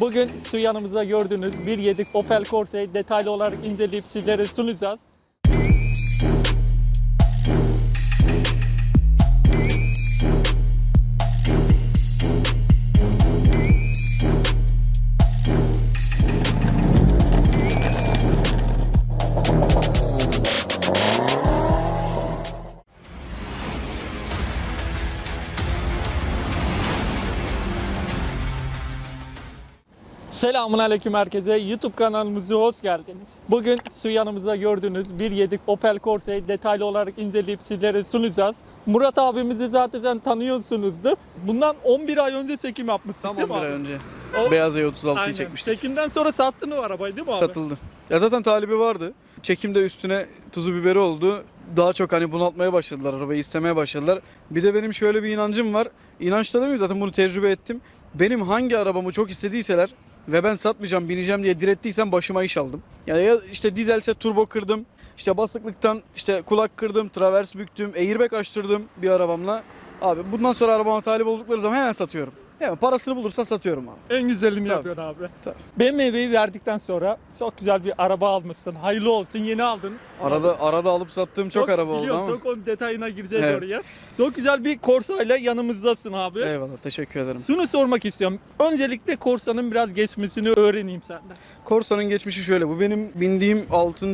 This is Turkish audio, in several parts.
Bugün şu yanımızda gördüğünüz 1.7 Opel Corsa'yı detaylı olarak inceleyip sizlere sunacağız. Selamun Aleyküm herkese. YouTube kanalımıza hoş geldiniz. Bugün şu yanımızda gördüğünüz 1.7 Opel Corsa'yı detaylı olarak inceleyip sizlere sunacağız. Murat abimizi zaten tanıyorsunuzdur. Bundan 11 ay önce çekim yapmışsın Tam değil mi 11 ay abi? önce. O- Beyaz E36'yı Aynen. çekmiştik. Çekimden sonra sattın o arabayı değil mi abi? Satıldı. Ya zaten talibi vardı. Çekimde üstüne tuzu biberi oldu. Daha çok hani bunaltmaya başladılar arabayı istemeye başladılar. Bir de benim şöyle bir inancım var. İnançta demeyeyim zaten bunu tecrübe ettim. Benim hangi arabamı çok istediyseler ve ben satmayacağım bineceğim diye direttiysem başıma iş aldım. Yani ya işte dizelse turbo kırdım. işte basıklıktan işte kulak kırdım, travers büktüm, airbag açtırdım bir arabamla. Abi bundan sonra arabama talip oldukları zaman hemen satıyorum. Yani parasını bulursa satıyorum abi. En güzelini Tabii. yapıyorsun abi. Tabii. BMW'yi verdikten sonra çok güzel bir araba almışsın. Hayırlı olsun. Yeni aldın. Arada arada alıp sattığım çok, araba oldu biliyorum, ama. Çok onun detayına gireceğiz Evet. oraya. Çok güzel bir Corsa ile yanımızdasın abi. Eyvallah teşekkür ederim. Şunu sormak istiyorum. Öncelikle Corsa'nın biraz geçmesini öğreneyim senden. Corsa'nın geçmişi şöyle. Bu benim bindiğim 6.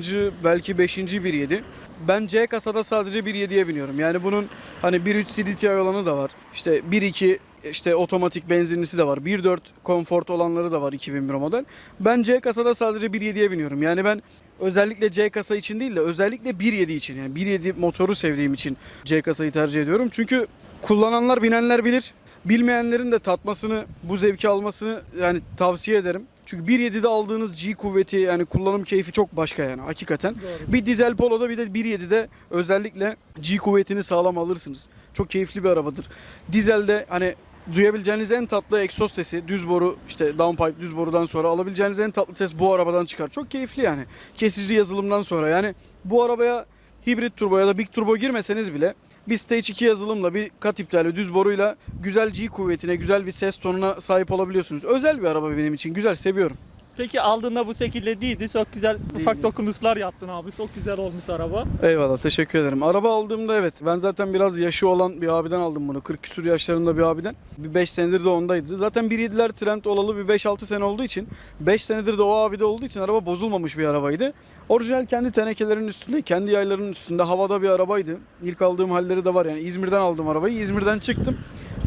belki 5. 1.7. Ben C kasada sadece 1.7'ye biniyorum. Yani bunun hani 1.3 CDTI olanı da var. İşte 1.2 işte otomatik benzinlisi de var. 1.4 konfort olanları da var 2001 model. Ben C kasada sadece 1.7'ye biniyorum. Yani ben özellikle C kasa için değil de özellikle 1.7 için yani 1.7 motoru sevdiğim için C kasayı tercih ediyorum. Çünkü kullananlar binenler bilir. Bilmeyenlerin de tatmasını, bu zevki almasını yani tavsiye ederim. Çünkü 1.7'de aldığınız G kuvveti yani kullanım keyfi çok başka yani hakikaten. Doğru. Bir dizel Polo'da bir de 1.7'de özellikle G kuvvetini sağlam alırsınız. Çok keyifli bir arabadır. Dizelde hani duyabileceğiniz en tatlı egzoz sesi düz boru işte downpipe düz borudan sonra alabileceğiniz en tatlı ses bu arabadan çıkar. Çok keyifli yani. Kesici yazılımdan sonra yani bu arabaya hibrit turbo ya da big turbo girmeseniz bile bir Stage 2 yazılımla bir kat iptali düz boruyla güzel G kuvvetine güzel bir ses tonuna sahip olabiliyorsunuz. Özel bir araba benim için. Güzel seviyorum. Peki aldığında bu şekilde değildi. Çok güzel ufak dokunuşlar yaptın abi. Çok güzel olmuş araba. Eyvallah teşekkür ederim. Araba aldığımda evet ben zaten biraz yaşı olan bir abiden aldım bunu. 40 küsur yaşlarında bir abiden. Bir 5 senedir de ondaydı. Zaten 1.7'ler trend olalı bir 5-6 sene olduğu için 5 senedir de o abide olduğu için araba bozulmamış bir arabaydı. Orijinal kendi tenekelerinin üstünde, kendi yaylarının üstünde havada bir arabaydı. İlk aldığım halleri de var yani İzmir'den aldım arabayı. İzmir'den çıktım.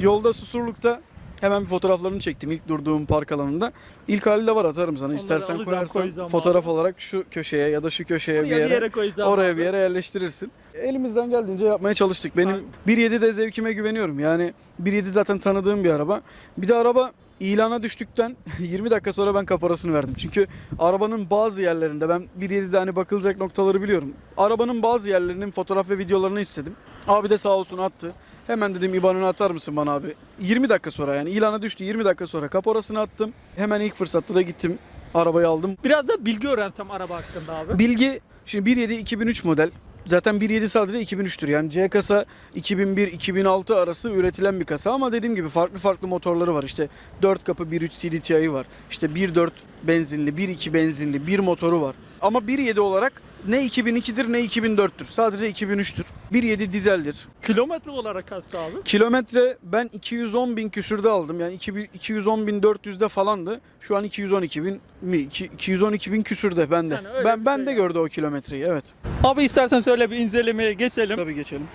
Yolda Susurluk'ta Hemen bir fotoğraflarını çektim ilk durduğum park alanında. İlk hali de var atarım sana. İstersen alacağım, koyarsan koyacağım fotoğraf abi. olarak şu köşeye ya da şu köşeye Oraya bir yere. bir yere koyacağım. Oraya abi. bir yere yerleştirirsin. Elimizden geldiğince yapmaya çalıştık. Benim 1.7'de zevkime güveniyorum. Yani 1.7 zaten tanıdığım bir araba. Bir de araba ilana düştükten 20 dakika sonra ben kaparasını verdim. Çünkü arabanın bazı yerlerinde ben 1.7'de hani bakılacak noktaları biliyorum. Arabanın bazı yerlerinin fotoğraf ve videolarını istedim. Abi de sağ olsun attı. Hemen dedim IBAN'ını atar mısın bana abi? 20 dakika sonra yani ilana düştü 20 dakika sonra kaporasını attım. Hemen ilk fırsatta da gittim. Arabayı aldım. Biraz da bilgi öğrensem araba hakkında abi. Bilgi şimdi 1.7 2003 model. Zaten 1.7 sadece 2003'tür. Yani C kasa 2001-2006 arası üretilen bir kasa ama dediğim gibi farklı farklı motorları var. İşte 4 kapı 1.3 CDTI'yi var. İşte 1.4 benzinli, 1.2 benzinli bir motoru var. Ama 1.7 olarak ne 2002'dir ne 2004'tür. Sadece 2003'tür. 1.7 dizeldir. Kilometre olarak hasta abi. Kilometre ben 210 bin küsürde aldım. Yani 210 bin 400'de falandı. Şu an 212 bin mi? 212 bin küsürde bende. Yani öyle ben bir ben şey de yani. gördü o kilometreyi evet. Abi istersen söyle bir incelemeye geçelim. Tabii geçelim.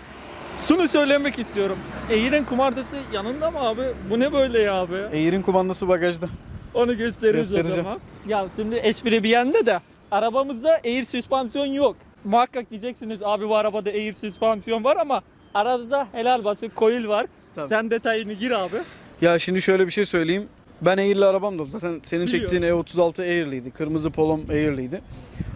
Şunu söylemek istiyorum. Air'in kumandası yanında mı abi? Bu ne böyle ya abi? Air'in kumandası bagajda. Onu gösteririz o Göstereceğim. zaman. Ya şimdi espri bir yanda da arabamızda air süspansiyon yok. Muhakkak diyeceksiniz abi bu arabada air süspansiyon var ama arada helal basık coil var. Tabii. Sen detayını gir abi. Ya şimdi şöyle bir şey söyleyeyim. Ben Air'li arabam da. Zaten senin çektiğin E36 Air'liydi. Kırmızı Polom Air'liydi.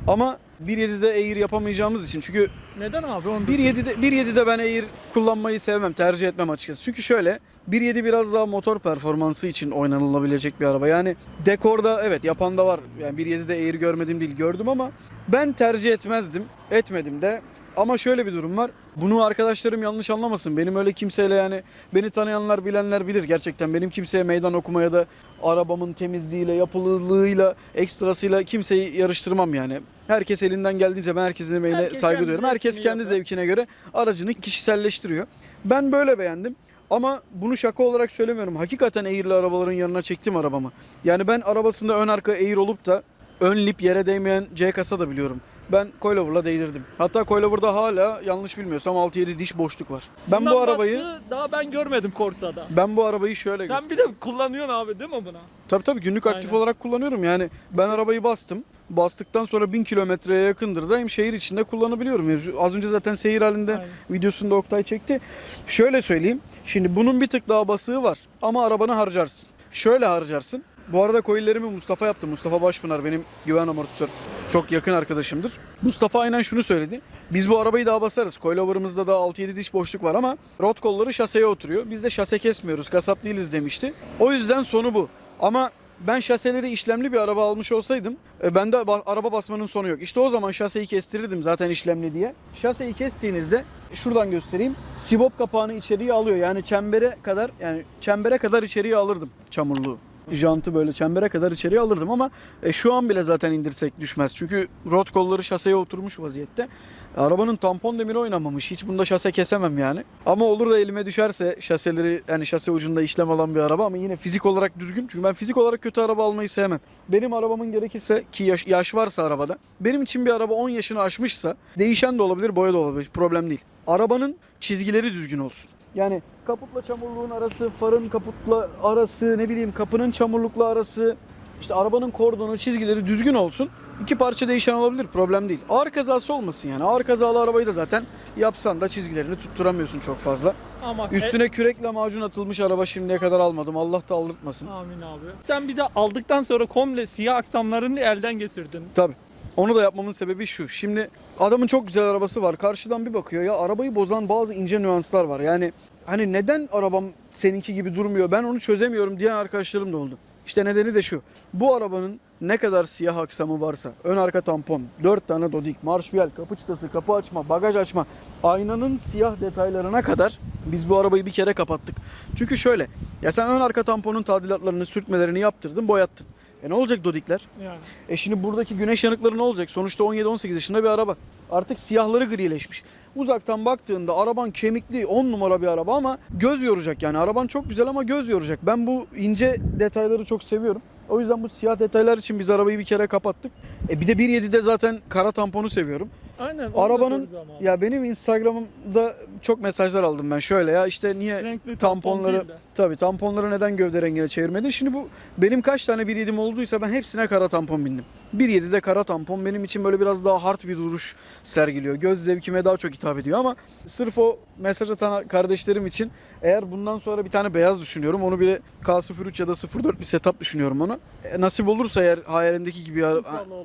Ama 1.7'de Air yapamayacağımız için çünkü Neden abi? Onu 1.7'de 1.7'de ben Air kullanmayı sevmem, tercih etmem açıkçası. Çünkü şöyle 1.7 biraz daha motor performansı için oynanılabilecek bir araba. Yani dekorda evet yapan da var. Yani 1.7'de Air görmedim değil gördüm ama ben tercih etmezdim. Etmedim de. Ama şöyle bir durum var. Bunu arkadaşlarım yanlış anlamasın. Benim öyle kimseyle yani beni tanıyanlar bilenler bilir gerçekten. Benim kimseye meydan okumaya da arabamın temizliğiyle, yapılılığıyla, ekstrasıyla kimseyi yarıştırmam yani. Herkes elinden geldiğince ben herkesin emeğine Herkes saygı kendi duyuyorum. Herkes zevkini kendi yapar. zevkine göre aracını kişiselleştiriyor. Ben böyle beğendim. Ama bunu şaka olarak söylemiyorum. Hakikaten Air'li arabaların yanına çektim arabamı. Yani ben arabasında ön arka Air olup da ön lip yere değmeyen C kasa da biliyorum. Ben coilover'la değdirdim. Hatta coilover'da hala yanlış bilmiyorsam 6-7 diş boşluk var. Ben Bundan bu arabayı daha ben görmedim Corsa'da. ben bu arabayı şöyle Sen bir de kullanıyorsun abi değil mi bunu? Tabii tabii günlük aktif Aynen. olarak kullanıyorum. Yani ben arabayı bastım. Bastıktan sonra 1000 kilometreye yakındır da hem şehir içinde kullanabiliyorum. Yani şu- Az önce zaten seyir halinde Aynen. videosunda Oktay çekti. Şöyle söyleyeyim. Şimdi bunun bir tık daha basığı var ama arabanı harcarsın. Şöyle harcarsın. Bu arada coillerimi Mustafa yaptı. Mustafa Başpınar benim güven amortisör. Çok yakın arkadaşımdır. Mustafa aynen şunu söyledi. Biz bu arabayı daha basarız. Coilover'ımızda da 6-7 diş boşluk var ama rot kolları şaseye oturuyor. Biz de şase kesmiyoruz. Kasap değiliz demişti. O yüzden sonu bu. Ama ben şaseleri işlemli bir araba almış olsaydım e, bende ba- araba basmanın sonu yok. İşte o zaman şaseyi kestirirdim zaten işlemli diye. Şaseyi kestiğinizde şuradan göstereyim. Sibop kapağını içeriye alıyor. Yani çembere kadar yani çembere kadar içeriye alırdım çamurluğu. Jantı böyle çembere kadar içeriye alırdım ama e, şu an bile zaten indirsek düşmez. Çünkü rot kolları şaseye oturmuş vaziyette. Arabanın tampon demiri oynamamış. Hiç bunda şase kesemem yani. Ama olur da elime düşerse şaseleri yani şase ucunda işlem alan bir araba ama yine fizik olarak düzgün. Çünkü ben fizik olarak kötü araba almayı sevmem. Benim arabamın gerekirse ki yaş, yaş varsa arabada. Benim için bir araba 10 yaşını aşmışsa değişen de olabilir, boya da olabilir. Problem değil. Arabanın çizgileri düzgün olsun. Yani kaputla çamurluğun arası, farın kaputla arası, ne bileyim kapının çamurlukla arası, işte arabanın kordonu, çizgileri düzgün olsun. İki parça değişen olabilir, problem değil. Ağır kazası olmasın yani. Ağır kazalı arabayı da zaten yapsan da çizgilerini tutturamıyorsun çok fazla. Ama Üstüne kürekle macun atılmış araba şimdiye kadar almadım. Allah da aldırtmasın. E, amin abi. Sen bir de aldıktan sonra komple siyah aksamlarını elden geçirdin. Tabii. Onu da yapmamın sebebi şu. Şimdi adamın çok güzel arabası var. Karşıdan bir bakıyor ya arabayı bozan bazı ince nüanslar var. Yani hani neden arabam seninki gibi durmuyor ben onu çözemiyorum diyen arkadaşlarım da oldu. İşte nedeni de şu. Bu arabanın ne kadar siyah aksamı varsa, ön arka tampon, 4 tane dodik, marşpiyel, kapı çıtası, kapı açma, bagaj açma, aynanın siyah detaylarına kadar biz bu arabayı bir kere kapattık. Çünkü şöyle, ya sen ön arka tamponun tadilatlarını, sürtmelerini yaptırdın, boyattın. E ne olacak dodikler? Yani. E şimdi buradaki güneş yanıkları ne olacak? Sonuçta 17-18 yaşında bir araba. Artık siyahları grileşmiş. Uzaktan baktığında araban kemikli 10 numara bir araba ama göz yoracak yani. Araban çok güzel ama göz yoracak. Ben bu ince detayları çok seviyorum. O yüzden bu siyah detaylar için biz arabayı bir kere kapattık. E bir de 1.7'de zaten kara tamponu seviyorum. Aynen. onu da Arabanın soracağım abi. ya benim Instagram'da çok mesajlar aldım ben şöyle ya işte niye Renkli tampon tamponları değil de. tabii tamponları neden gövde rengine çevirmedin? Şimdi bu benim kaç tane 1.7'm olduysa ben hepsine kara tampon bindim. 1.7'de kara tampon benim için böyle biraz daha hard bir duruş sergiliyor. Göz zevkime daha çok hitap ediyor ama sırf o mesaj atan kardeşlerim için eğer bundan sonra bir tane beyaz düşünüyorum. Onu bir K03 ya da 04 bir setup düşünüyorum onu. E, nasip olursa eğer hayalimdeki gibi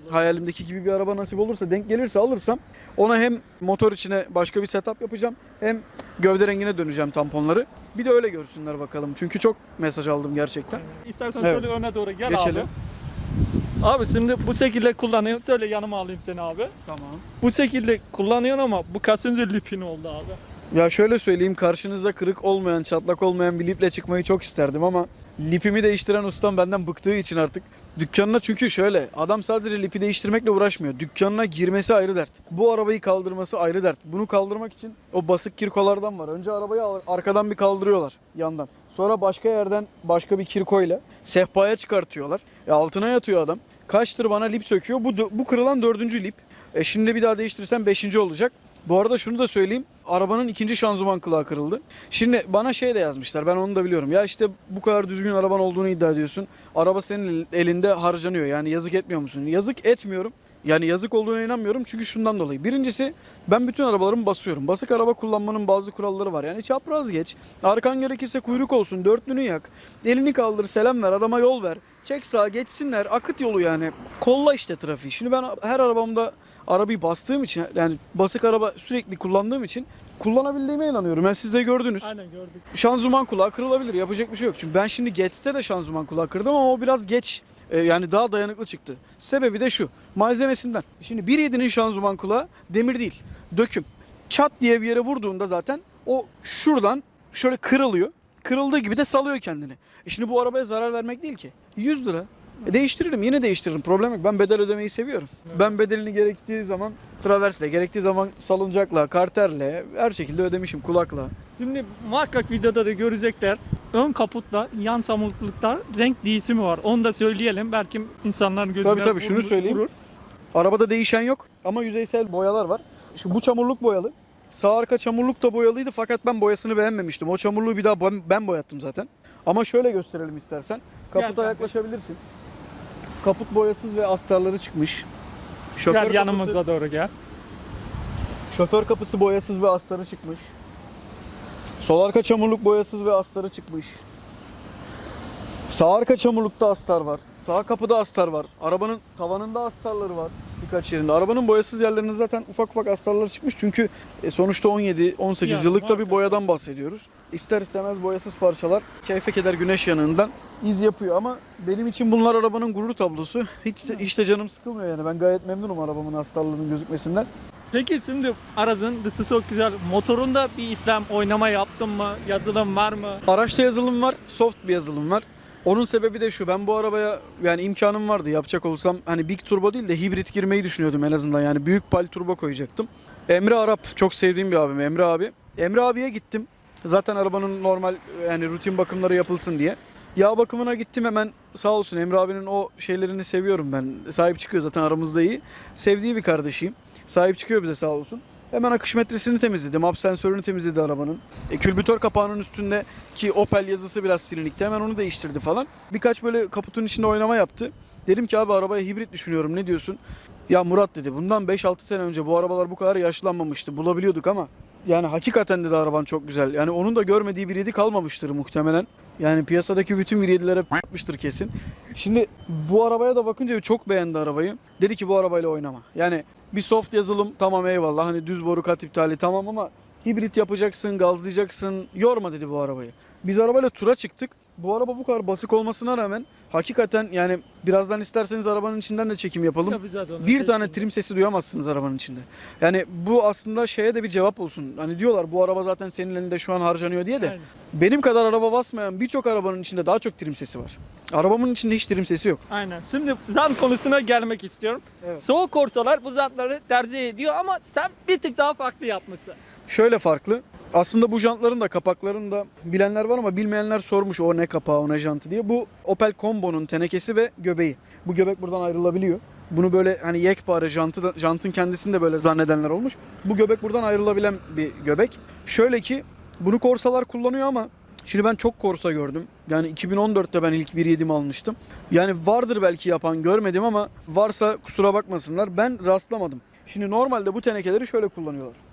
hayalimdeki gibi bir araba nasip olursa denk gelirse alırsam ona hem motor içine başka bir setup yapacağım hem gövde rengine döneceğim tamponları. Bir de öyle görsünler bakalım. Çünkü çok mesaj aldım gerçekten. İstersen Evet. şöyle öne doğru gel Geçelim. abi. Abi şimdi bu şekilde kullanıyorum. Söyle yanıma alayım seni abi. Tamam. Bu şekilde kullanıyorsun ama bu kaçıncı lipin oldu abi? Ya şöyle söyleyeyim karşınızda kırık olmayan, çatlak olmayan bir liple çıkmayı çok isterdim ama lipimi değiştiren ustam benden bıktığı için artık dükkanına çünkü şöyle adam sadece lipi değiştirmekle uğraşmıyor. Dükkanına girmesi ayrı dert. Bu arabayı kaldırması ayrı dert. Bunu kaldırmak için o basık kirkolardan var. Önce arabayı arkadan bir kaldırıyorlar yandan. Sonra başka yerden başka bir kirkoyla sehpaya çıkartıyorlar. E altına yatıyor adam. Kaçtır bana lip söküyor. Bu bu kırılan dördüncü lip. E şimdi bir daha değiştirsem beşinci olacak. Bu arada şunu da söyleyeyim. Arabanın ikinci şanzıman kulağı kırıldı. Şimdi bana şey de yazmışlar. Ben onu da biliyorum. Ya işte bu kadar düzgün araban olduğunu iddia ediyorsun. Araba senin elinde harcanıyor. Yani yazık etmiyor musun? Yazık etmiyorum. Yani yazık olduğuna inanmıyorum çünkü şundan dolayı. Birincisi ben bütün arabalarımı basıyorum. Basık araba kullanmanın bazı kuralları var. Yani çapraz geç. Arkan gerekirse kuyruk olsun. Dörtlünü yak. Elini kaldır selam ver. Adama yol ver. Çek sağa geçsinler. Akıt yolu yani. Kolla işte trafiği. Şimdi ben her arabamda arabayı bastığım için yani basık araba sürekli kullandığım için kullanabildiğime inanıyorum. Ben siz de gördünüz. Aynen gördük. Şanzıman kulağı kırılabilir. Yapacak bir şey yok. Çünkü ben şimdi Getz'te de şanzıman kulağı kırdım ama o biraz geç. e, yani daha dayanıklı çıktı. Sebebi de şu. Malzemesinden. Şimdi 1.7'nin şanzıman kulağı demir değil. Döküm. çat diye bir yere vurduğunda zaten o şuradan şöyle kırılıyor. Kırıldığı gibi de salıyor kendini. E şimdi bu arabaya zarar vermek değil ki. 100 lira. E değiştiririm yine değiştiririm problem yok. Ben bedel ödemeyi seviyorum. Ben bedelini gerektiği zaman traversle, gerektiği zaman salıncakla, karterle her şekilde ödemişim kulakla. Şimdi muhakkak videoda da görecekler. Ön kaputla yan samurluklar renk değişimi var. Onu da söyleyelim. Belki insanların gözüne Tabii tabii, şunu vurur- söyleyeyim. vurur. Arabada değişen yok ama yüzeysel boyalar var. Şu bu çamurluk boyalı. Sağ arka çamurluk da boyalıydı fakat ben boyasını beğenmemiştim. O çamurluğu bir daha ben, boyattım zaten. Ama şöyle gösterelim istersen. Kaputa Gel yaklaşabilirsin. Kaput boyasız ve astarları çıkmış. Şoför Gel kapısı, yanımıza doğru gel. şoför kapısı boyasız ve astarı çıkmış. Sol arka çamurluk boyasız ve astarı çıkmış. Sağ arka çamurlukta astar var. Sağ kapıda astar var. Arabanın tavanında astarları var birkaç yerinde. Arabanın boyasız yerlerinde zaten ufak ufak astarları çıkmış. Çünkü e, sonuçta 17-18 Yani yıllık da bir boyadan bahsediyoruz. İster istemez boyasız parçalar keyfe keder güneş yanığından iz yapıyor ama benim için bunlar arabanın gurur tablosu. Hiç hiç de canım sıkılmıyor yani. Ben gayet memnunum arabamın astarlarının gözükmesinden. Peki şimdi aracın dışı çok güzel. Motorunda bir İslam oynama yaptın mı? Yazılım var mı? Araçta yazılım var, soft bir yazılım var. Onun sebebi de şu, ben bu arabaya yani imkanım vardı yapacak olsam hani big turbo değil de hibrit girmeyi düşünüyordum en azından yani büyük pal turbo koyacaktım. Emre Arap çok sevdiğim bir abim Emre abi. Emre abiye gittim. Zaten arabanın normal yani rutin bakımları yapılsın diye. Yağ bakımına gittim hemen sağ olsun Emre abinin o şeylerini seviyorum ben. Sahip çıkıyor zaten aramızda iyi. Sevdiği bir kardeşiyim. Sahip çıkıyor bize sağ olsun. Hemen akış metresini temizledim. Hap sensörünü temizledi arabanın. E, külbütör kapağının üstündeki Opel yazısı biraz silinikti. Hemen onu değiştirdi falan. Birkaç böyle kaputun içinde oynama yaptı. Dedim ki abi arabaya hibrit düşünüyorum ne diyorsun? Ya Murat dedi bundan 5-6 sene önce bu arabalar bu kadar yaşlanmamıştı. Bulabiliyorduk ama yani hakikaten dedi araban çok güzel. Yani onun da görmediği bir yedi kalmamıştır muhtemelen. Yani piyasadaki bütün bir yedilere yapmıştır kesin. Şimdi bu arabaya da bakınca çok beğendi arabayı. Dedi ki bu arabayla oynama. Yani bir soft yazılım tamam eyvallah hani düz boru kat iptali tamam ama hibrit yapacaksın, gazlayacaksın. Yorma dedi bu arabayı. Biz arabayla tura çıktık. Bu araba bu kadar basık olmasına rağmen hakikaten yani birazdan isterseniz arabanın içinden de çekim yapalım. Yapacağız onu. Bir tane trim sesi duyamazsınız arabanın içinde. Yani bu aslında şeye de bir cevap olsun. Hani diyorlar bu araba zaten senin elinde şu an harcanıyor diye de. Aynen. Benim kadar araba basmayan birçok arabanın içinde daha çok trim sesi var. Arabamın içinde hiç trim sesi yok. Aynen. Şimdi zant konusuna gelmek istiyorum. Evet. Soğuk korsalar bu zantları tercih ediyor ama sen bir tık daha farklı yapmışsın. Şöyle farklı. Aslında bu jantların da kapakların da bilenler var ama bilmeyenler sormuş o ne kapağı o ne jantı diye. Bu Opel Combo'nun tenekesi ve göbeği. Bu göbek buradan ayrılabiliyor. Bunu böyle hani yekpare jantı da, jantın kendisini de böyle zannedenler olmuş. Bu göbek buradan ayrılabilen bir göbek. Şöyle ki bunu korsalar kullanıyor ama Şimdi ben çok korsa gördüm. Yani 2014'te ben ilk 1.7'mi almıştım. Yani vardır belki yapan görmedim ama varsa kusura bakmasınlar. Ben rastlamadım. Şimdi normalde bu tenekeleri şöyle kullanıyorlar.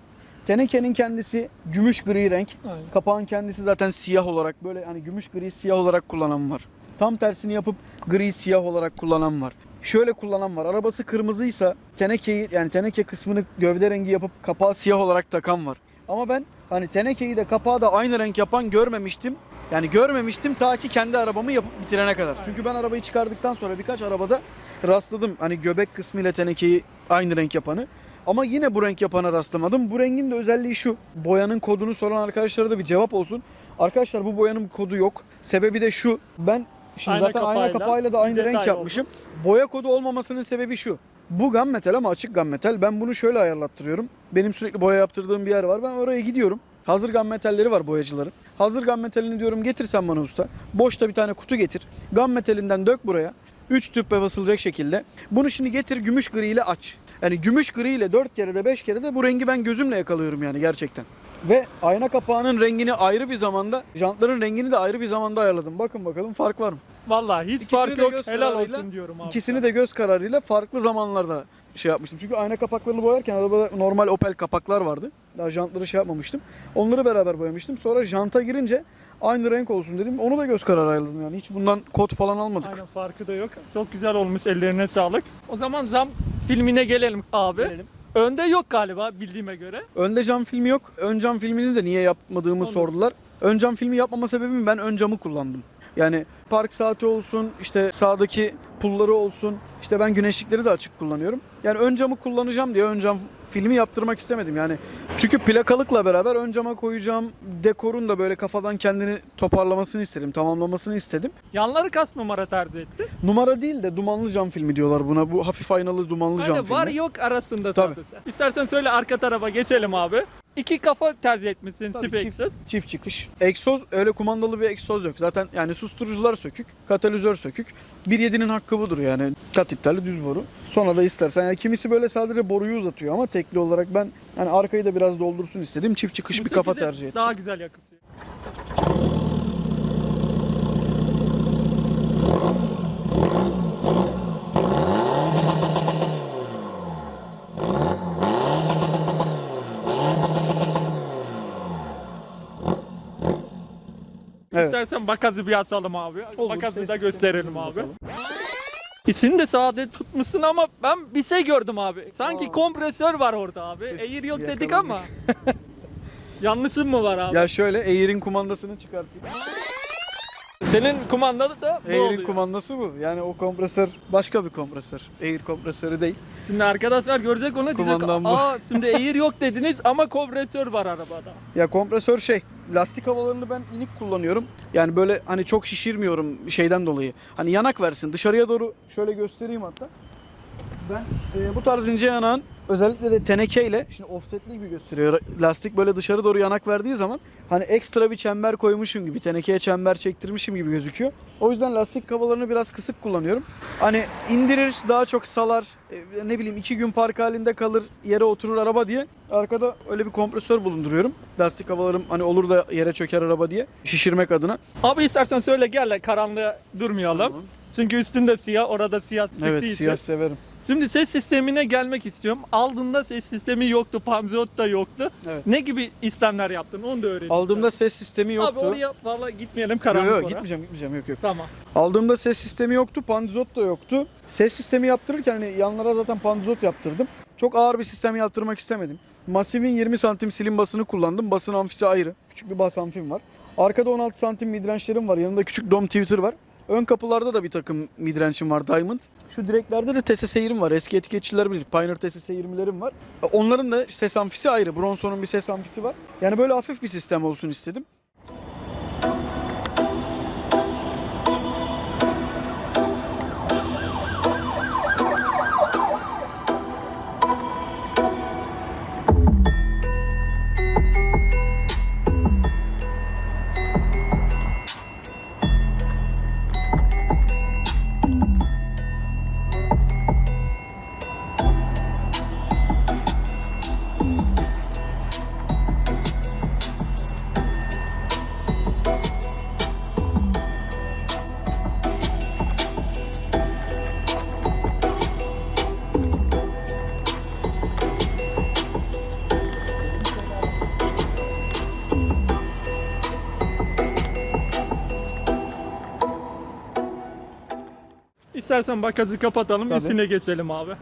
Tenekenin kendisi gümüş gri renk. Aynen. Kapağın kendisi zaten siyah olarak böyle hani gümüş gri siyah olarak kullanan var. Tam tersini yapıp gri siyah olarak kullanan var. Şöyle kullanan var. Arabası kırmızıysa tenekeyi yani teneke kısmını gövde rengi yapıp kapağı siyah olarak takan var. Ama ben hani tenekeyi de kapağı da aynı renk yapan görmemiştim. Yani görmemiştim ta ki kendi arabamı yapıp bitirene kadar. Çünkü ben arabayı çıkardıktan sonra birkaç arabada rastladım. Hani göbek kısmı ile tenekeyi aynı renk yapanı. Ama yine bu renk yapana rastlamadım. Bu rengin de özelliği şu. Boyanın kodunu soran arkadaşlara da bir cevap olsun. Arkadaşlar bu boyanın kodu yok. Sebebi de şu. Ben şimdi Ayna zaten ayna kapağıyla kapağıyla da aynı renk yapmışım. Boya kodu olmamasının sebebi şu. Bu gunmetal ama açık gunmetal. Ben bunu şöyle ayarlattırıyorum. Benim sürekli boya yaptırdığım bir yer var. Ben oraya gidiyorum. Hazır gunmetalleri var boyacıların. Hazır gunmetalini diyorum getir sen bana usta. Boşta bir tane kutu getir. Gunmetalinden dök buraya. 3 tüppe basılacak şekilde. Bunu şimdi getir gümüş gri ile aç. Yani gümüş gri ile 4 kere de 5 kere de bu rengi ben gözümle yakalıyorum yani gerçekten. Ve ayna kapağının rengini ayrı bir zamanda, jantların rengini de ayrı bir zamanda ayarladım. Bakın bakalım fark var mı? Vallahi hiç İkisini fark de yok. göz Helal kararıyla- olsun diyorum abi. İkisini de göz kararıyla farklı zamanlarda şey yapmıştım. Çünkü ayna kapaklarını boyarken arabada normal Opel kapaklar vardı. Daha jantları şey yapmamıştım. Onları beraber boyamıştım. Sonra janta girince aynı renk olsun dedim. Onu da göz kararı ayarladım yani. Hiç bundan kod falan almadık. Aynen farkı da yok. Çok güzel olmuş ellerine sağlık. O zaman zam filmine gelelim abi. Gelelim. Önde yok galiba bildiğime göre. Önde cam filmi yok. Ön cam filmini de niye yapmadığımı Olur. sordular. Ön cam filmi yapmama sebebim ben ön camı kullandım. Yani park saati olsun, işte sağdaki pulları olsun. İşte ben güneşlikleri de açık kullanıyorum. Yani ön camı kullanacağım diye ön cam filmi yaptırmak istemedim. Yani çünkü plakalıkla beraber ön cama koyacağım dekorun da böyle kafadan kendini toparlamasını istedim, tamamlamasını istedim. Yanları kaç numara tercih etti? Numara değil de dumanlı cam filmi diyorlar buna. Bu hafif aynalı dumanlı cam Hani filmi. var yok arasında Tabii. sadece. İstersen söyle arka tarafa geçelim abi. İki kafa tercih etmişsin Tabii, çift çift. Çift çıkış. Egzoz öyle kumandalı bir egzoz yok. Zaten yani susturucular sökük, katalizör sökük. 1.7'nin hakkı budur yani. Kat iptalli düz boru. Sonra da istersen yani kimisi böyle sadece boruyu uzatıyor ama tekli olarak ben yani arkayı da biraz doldursun istedim. Çift çıkış Bu bir kafa tercih ettim. Daha güzel yakısıyor. Evet. İstersen bakazı bir asalım abi. Olur, ses da gösterelim bakalım. abi. İsini de sade tutmuşsun ama ben bir şey gördüm abi. Sanki Aa. kompresör var orada abi. Tüh, Air yok dedik ama. Yanlışın mı var abi? Ya şöyle Air'in kumandasını çıkartayım. Senin kumandalı da bu Air'in oluyor. kumandası bu. Yani o kompresör başka bir kompresör. Air kompresörü değil. Şimdi arkadaşlar görecek onu diyecek. Kumandan bu. Aa şimdi air yok dediniz ama kompresör var arabada. Ya kompresör şey, lastik havalarını ben inik kullanıyorum. Yani böyle hani çok şişirmiyorum şeyden dolayı. Hani yanak versin. Dışarıya doğru şöyle göstereyim hatta. Ben e, bu tarz ince yanağın özellikle de tenekeyle şimdi offsetli gibi gösteriyor. Lastik böyle dışarı doğru yanak verdiği zaman hani ekstra bir çember koymuşum gibi, tenekeye çember çektirmişim gibi gözüküyor. O yüzden lastik havalarını biraz kısık kullanıyorum. Hani indirir, daha çok salar, e, ne bileyim iki gün park halinde kalır, yere oturur araba diye. Arkada öyle bir kompresör bulunduruyorum. Lastik havalarım hani olur da yere çöker araba diye şişirmek adına. Abi istersen söyle gel karanlığa durmayalım. Tamam. Çünkü üstünde siyah, orada siyah Evet siyah severim. Şimdi ses sistemine gelmek istiyorum. Aldığında ses sistemi yoktu, panzot da yoktu. Evet. Ne gibi işlemler yaptın onu da öğrenelim. Aldığımda ses sistemi yoktu. Abi oraya valla gitmeyelim Yok karanlık yok oraya. gitmeyeceğim gitmeyeceğim yok yok. Tamam. Aldığımda ses sistemi yoktu, pandizot da yoktu. Ses sistemi yaptırırken hani yanlara zaten pandizot yaptırdım. Çok ağır bir sistem yaptırmak istemedim. Masiv'in 20 santim silin basını kullandım. Basın amfisi ayrı. Küçük bir bas amfim var. Arkada 16 santim midrange'lerim var. Yanında küçük dom tweeter var. Ön kapılarda da bir takım midrange'im var Diamond. Şu direklerde de TSS 20 var. Eski etiketçiler bilir. Pioneer TSS 20'lerim var. Onların da ses amfisi ayrı. Bronson'un bir ses amfisi var. Yani böyle hafif bir sistem olsun istedim. İstersen bakazı kapatalım, Tabii. içine geçelim abi.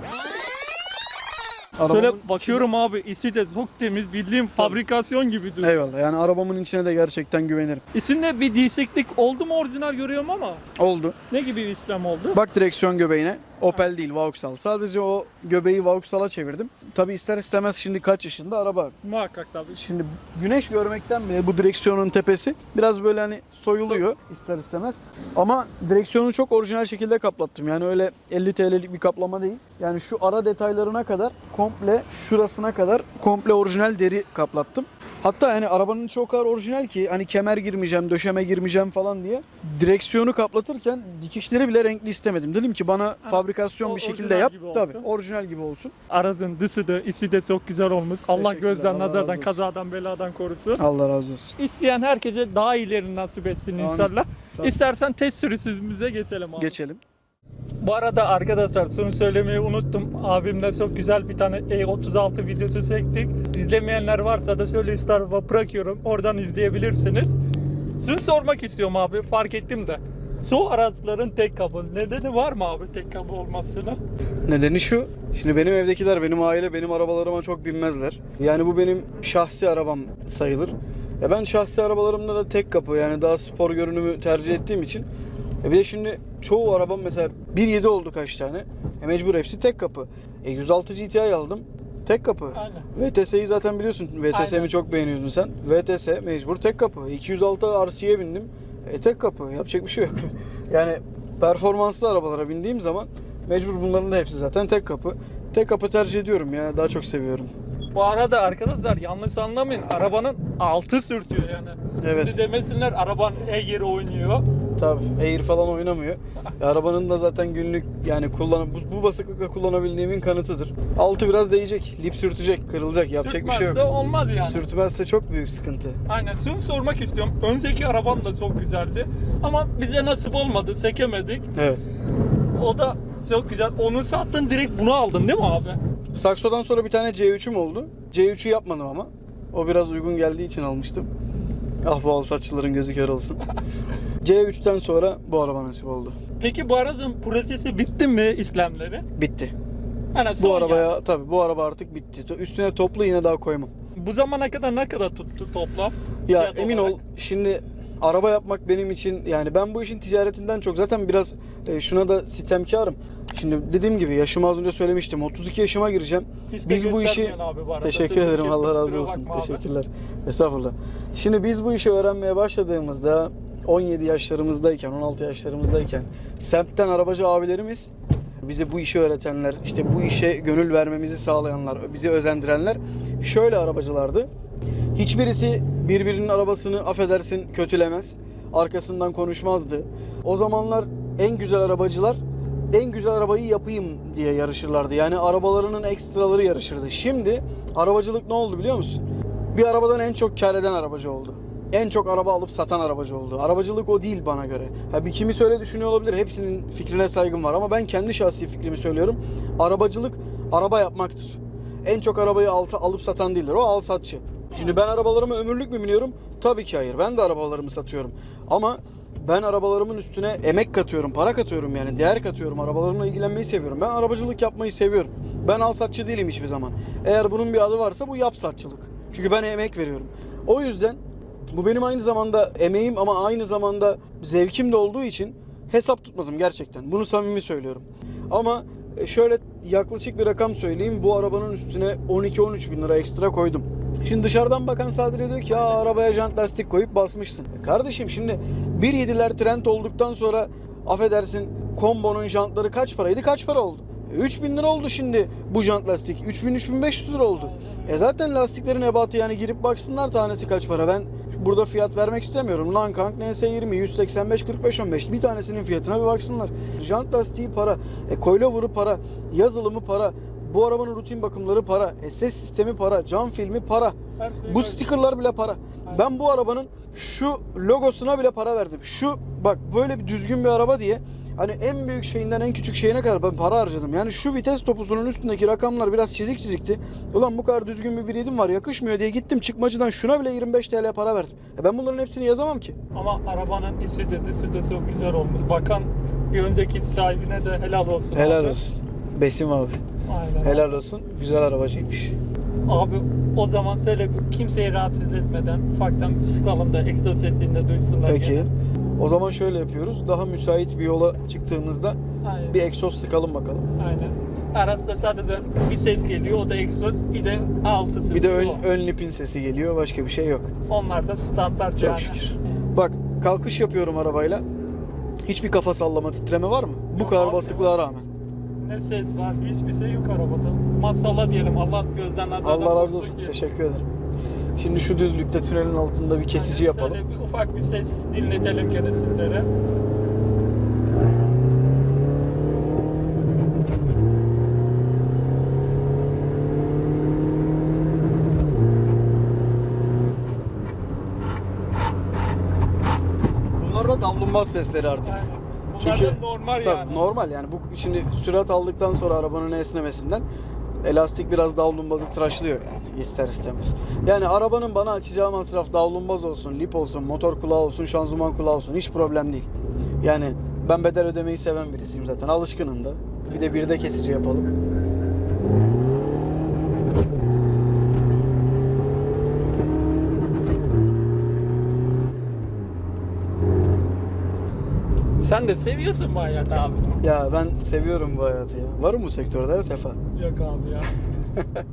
Arabamın Şöyle bakıyorum abi, içi de çok temiz, bildiğim fabrikasyon gibi duruyor. Eyvallah. Yani arabamın içine de gerçekten güvenirim. İçinde bir değişiklik oldu mu orijinal görüyorum ama Oldu. ne gibi bir işlem oldu? Bak direksiyon göbeğine. Opel değil Vauxhall. Sadece o göbeği Vauxhall'a çevirdim. Tabi ister istemez şimdi kaç yaşında araba. Muhakkak tabii. Şimdi güneş görmekten bile bu direksiyonun tepesi biraz böyle hani soyuluyor ister istemez. Ama direksiyonu çok orijinal şekilde kaplattım. Yani öyle 50 TL'lik bir kaplama değil. Yani şu ara detaylarına kadar komple şurasına kadar komple orijinal deri kaplattım. Hatta yani arabanın çok kadar orijinal ki hani kemer girmeyeceğim, döşeme girmeyeceğim falan diye direksiyonu kaplatırken dikişleri bile renkli istemedim. Dedim ki bana fabrikasyon o bir şekilde orijinal yap. gibi olsun. Tabii orijinal gibi olsun. Aracın dışı da içi de çok güzel olmuş. Allah Teşekkürler, gözden, Allah razı nazardan, olsun. kazadan, beladan korusun. Allah razı olsun. İsteyen herkese daha iyilerini nasip etsin Amin. inşallah. Tabii. İstersen test sürüşümüze geçelim abi. Geçelim. Bu arada arkadaşlar şunu söylemeyi unuttum. Abimle çok güzel bir tane E36 videosu çektik. İzlemeyenler varsa da şöyle üst tarafa bırakıyorum. Oradan izleyebilirsiniz. Şunu sormak istiyorum abi. Fark ettim de. Su araçların tek kabı. Nedeni var mı abi tek kabı olmasına? Nedeni şu. Şimdi benim evdekiler, benim aile benim arabalarıma çok binmezler. Yani bu benim şahsi arabam sayılır. Ya ben şahsi arabalarımda da tek kapı yani daha spor görünümü tercih ettiğim için. E bir de şimdi çoğu arabam mesela 1.7 oldu kaç tane. E mecbur hepsi tek kapı. E 106 GTI aldım. Tek kapı. Aynen. VTS'yi zaten biliyorsun. VTS'mi çok beğeniyordun sen. VTS mecbur tek kapı. 206 RC'ye bindim. E tek kapı. Yapacak bir şey yok. yani performanslı arabalara bindiğim zaman mecbur bunların da hepsi zaten tek kapı. Tek kapı tercih ediyorum ya. Daha çok seviyorum. Bu arada arkadaşlar yanlış anlamayın. Arabanın altı sürtüyor yani. Evet. Şimdi demesinler arabanın e-yeri oynuyor. Tabii Air falan oynamıyor. Arabanın da zaten günlük yani kullan bu, bu basıklıkla kullanabildiğimin kanıtıdır. Altı biraz değecek, lip sürtecek, kırılacak. Yapacak bir şey Sürtmezse yok. olmaz yani. Sürtmezse çok büyük sıkıntı. Aynen şunu sormak istiyorum. Önceki arabam da çok güzeldi. Ama bize nasip olmadı. Sekemedik. Evet. O da çok güzel. Onu sattın direkt bunu aldın değil mi abi? Sakso'dan sonra bir tane C3'üm oldu. C3'ü yapmadım ama. O biraz uygun geldiği için almıştım. Ah bu al saçlıların gözü kör olsun. C3'ten sonra bu araba nasip oldu. Peki bu aracın prosesi bitti mi işlemleri? Bitti. Hani Bu arabaya yani. tabii bu araba artık bitti. Üstüne toplu yine daha koymam. Bu zamana kadar ne kadar tuttu toplam? Ya emin olarak? ol şimdi araba yapmak benim için yani ben bu işin ticaretinden çok zaten biraz e, şuna da sitemkarım. Şimdi dediğim gibi yaşımı az önce söylemiştim. 32 yaşıma gireceğim. Hiç biz bu işi abi bu arada. Teşekkür Sözünü ederim. Allah razı olsun. bakma abi. Teşekkürler. Estağfurullah. Şimdi biz bu işi öğrenmeye başladığımızda 17 yaşlarımızdayken, 16 yaşlarımızdayken semtten arabacı abilerimiz bize bu işi öğretenler, işte bu işe gönül vermemizi sağlayanlar, bizi özendirenler şöyle arabacılardı. Hiçbirisi birbirinin arabasını affedersin kötülemez. Arkasından konuşmazdı. O zamanlar en güzel arabacılar en güzel arabayı yapayım diye yarışırlardı. Yani arabalarının ekstraları yarışırdı. Şimdi arabacılık ne oldu biliyor musun? Bir arabadan en çok kar eden arabacı oldu. En çok araba alıp satan arabacı oldu. Arabacılık o değil bana göre. Ha bir kimi söyle düşünüyor olabilir. Hepsinin fikrine saygım var ama ben kendi şahsi fikrimi söylüyorum. Arabacılık araba yapmaktır. En çok arabayı al- alıp satan değildir. O al satçı. Şimdi ben arabalarımı ömürlük mü biniyorum? Tabii ki hayır. Ben de arabalarımı satıyorum. Ama ben arabalarımın üstüne emek katıyorum, para katıyorum yani değer katıyorum. Arabalarımla ilgilenmeyi seviyorum. Ben arabacılık yapmayı seviyorum. Ben al satçı değilim hiçbir zaman. Eğer bunun bir adı varsa bu yap satçılık. Çünkü ben emek veriyorum. O yüzden bu benim aynı zamanda emeğim ama aynı zamanda zevkim de olduğu için hesap tutmadım gerçekten. Bunu samimi söylüyorum. Ama e, şöyle yaklaşık bir rakam söyleyeyim. Bu arabanın üstüne 12-13 bin lira ekstra koydum. Şimdi dışarıdan bakan sadece diyor ki ya arabaya jant lastik koyup basmışsın. E kardeşim şimdi 1.7'ler trend olduktan sonra affedersin kombonun jantları kaç paraydı kaç para oldu? E 3000 lira oldu şimdi bu jant lastik. 3000-3500 lira oldu. E zaten lastiklerin ebatı yani girip baksınlar tanesi kaç para. Ben burada fiyat vermek istemiyorum. Lankang NS20 185 45 15 bir tanesinin fiyatına bir baksınlar. Jant lastiği para, e, coilover'ı para, yazılımı para, bu arabanın rutin bakımları para, e, ses sistemi para, cam filmi para. Şey Bu stickerlar bile para. Ben bu arabanın şu logosuna bile para verdim. Şu bak böyle bir düzgün bir araba diye hani en büyük şeyinden en küçük şeyine kadar ben para harcadım. Yani şu vites topusunun üstündeki rakamlar biraz çizik çizikti. Ulan bu kadar düzgün bir biletim var yakışmıyor diye gittim çıkmacıdan şuna bile 25 TL para verdim. E ben bunların hepsini yazamam ki. Ama arabanın içi de dışı da çok güzel olmuş. Bakan bir önceki sahibine de helal olsun. Helal abi. olsun. Besim abi. Aynen. Helal olsun. Güzel arabacıymış. Abi o zaman söyle kimseyi rahatsız etmeden ufaktan sıkalım da ekstra sesini de duysunlar. Peki. gene. O zaman şöyle yapıyoruz. Daha müsait bir yola çıktığımızda Aynen. bir egzoz sıkalım bakalım. Aynen. Arasında sadece bir ses geliyor o da egzoz bir de altısı. Bir de ön, ön lipin sesi geliyor. Başka bir şey yok. Onlar da standart Çok yani. şükür. Bak kalkış yapıyorum arabayla. Hiçbir kafa sallama titreme var mı? Bu Yok kadar abi. basıklığa rağmen. Ne ses var hiçbir şey yok arabada. Maşallah diyelim Allah gözden nazardan Allah razı olsun. ki. Teşekkür ederim. Şimdi şu düzlükte tünelin altında bir kesici Yani yapalım. bir ufak bir ses dinletelim sizlere. Bunlar da davlumbaz sesleri artık. Yani bunlar Çünkü normal tabii yani. normal yani bu şimdi sürat aldıktan sonra arabanın esnemesinden elastik biraz davlumbazı tıraşlıyor yani ister istemez. Yani arabanın bana açacağı masraf davlumbaz olsun, lip olsun, motor kulağı olsun, şanzıman kulağı olsun hiç problem değil. Yani ben bedel ödemeyi seven birisiyim zaten alışkınım da. Bir de bir de kesici yapalım. Sen de seviyorsun bu hayatı abi. Ya ben seviyorum bu hayatı ya. Varım bu sektörde Sefa. Yok abi ya.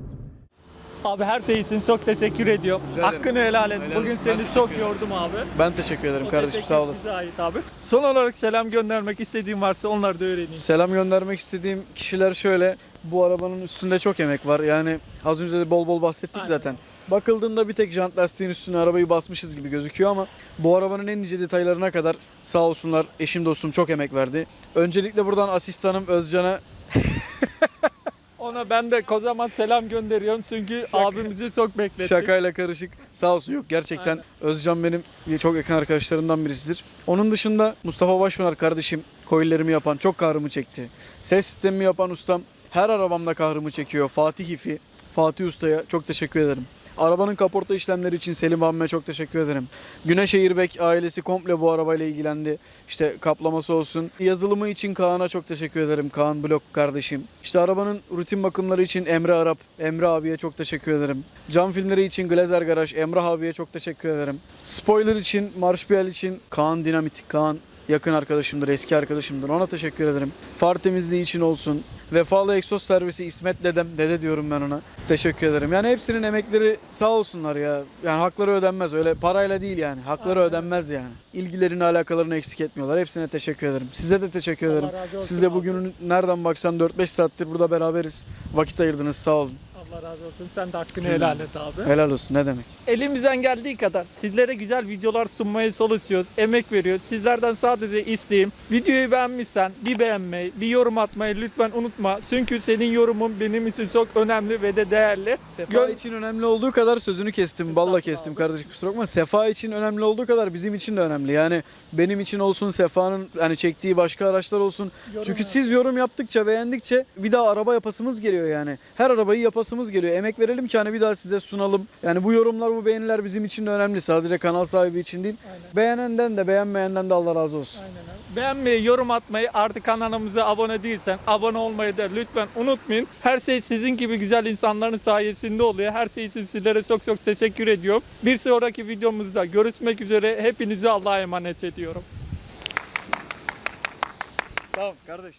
abi her şey için çok teşekkür ediyorum. Rica ederim. Hakkını helal et. Helal Bugün olsun. Ben seni teşekkür çok ederim. yordum abi. Ben teşekkür ederim O kardeşim teşekkür sağ olasın. bize ait abi. Son olarak selam göndermek istediğim varsa onları da öğreneyim. Selam göndermek istediğim kişiler şöyle. Bu arabanın üstünde çok emek var. Yani az önce de bol bol bahsettik Aynen. zaten. Bakıldığında bir tek jant lastiğin üstüne arabayı basmışız gibi gözüküyor ama bu arabanın en ince detaylarına kadar sağ olsunlar eşim dostum çok emek verdi. Öncelikle buradan asistanım Özcan'a Ona ben de kocaman selam gönderiyorum çünkü abimizi çok beklettik. şakayla karışık sağ olsun yok gerçekten Aynen. Özcan benim çok yakın arkadaşlarımdan birisidir. Onun dışında Mustafa Başpınar kardeşim coillerimi yapan çok kahrımı çekti. Ses sistemimi yapan ustam her arabamda kahrımı çekiyor. Fatih İfi, Fatih Usta'ya çok teşekkür ederim. Arabanın kaporta işlemleri için Selim abime çok teşekkür ederim. Güneş Airbag ailesi komple bu arabayla ilgilendi. İşte kaplaması olsun. Yazılımı için Kaan'a çok teşekkür ederim. Kaan Blok kardeşim. İşte arabanın rutin bakımları için Emre Arap, Emre abiye çok teşekkür ederim. Cam filmleri için Glazer Garaj, Emrah abiye çok teşekkür ederim. Spoiler için, Marşpiyel için Kaan Dinamit, Kaan yakın arkadaşımdır, eski arkadaşımdır. Ona teşekkür ederim. Far temizliği için olsun. Vefalı egzoz servisi İsmet dedem, dede diyorum ben ona. Teşekkür ederim. Yani hepsinin emekleri sağ olsunlar ya. Yani hakları ödenmez. Öyle parayla değil yani. Hakları Aynen. ödenmez yani. İlgilerini, alakalarını eksik etmiyorlar. Hepsine teşekkür ederim. Size de teşekkür Allah ederim. Siz de bugün nereden baksan 4-5 saattir burada beraberiz. Vakit ayırdınız. Sağ olun. Allah razı olsun. Sen de hakkını helal et abi. Helal olsun. Ne demek? Elimizden geldiği kadar sizlere güzel videolar sunmaya çalışıyoruz. Emek veriyoruz. Sizlerden sadece isteğim videoyu beğenmişsen bir beğenmeyi, bir yorum atmayı lütfen unutma. Çünkü senin yorumun benim için çok önemli ve de değerli. Sefa Gön- için önemli olduğu kadar sözünü kestim. Balla kestim kardeşim kusura bakma. Sefa için önemli olduğu kadar bizim için de önemli. Yani benim için olsun Sefa'nın hani çektiği başka araçlar olsun. Yorum Çünkü yap. siz yorum yaptıkça beğendikçe bir daha araba yapasımız geliyor yani. Her arabayı yapasımız geliyor. Emek verelim ki hani bir daha size sunalım. Yani bu yorumlar bu beğeniler bizim için de önemli. Sadece kanal sahibi için değil. Aynen. Beğenenden de beğenmeyenden de Allah razı olsun. Aynen. Beğenmeyi, yorum atmayı, artık kanalımıza abone değilsen abone olmayı da lütfen unutmayın. Her şey sizin gibi güzel insanların sayesinde oluyor. Her şey için sizlere çok çok teşekkür ediyorum. Bir sonraki videomuzda görüşmek üzere. Hepinizi Allah'a emanet ediyorum. Tamam kardeş.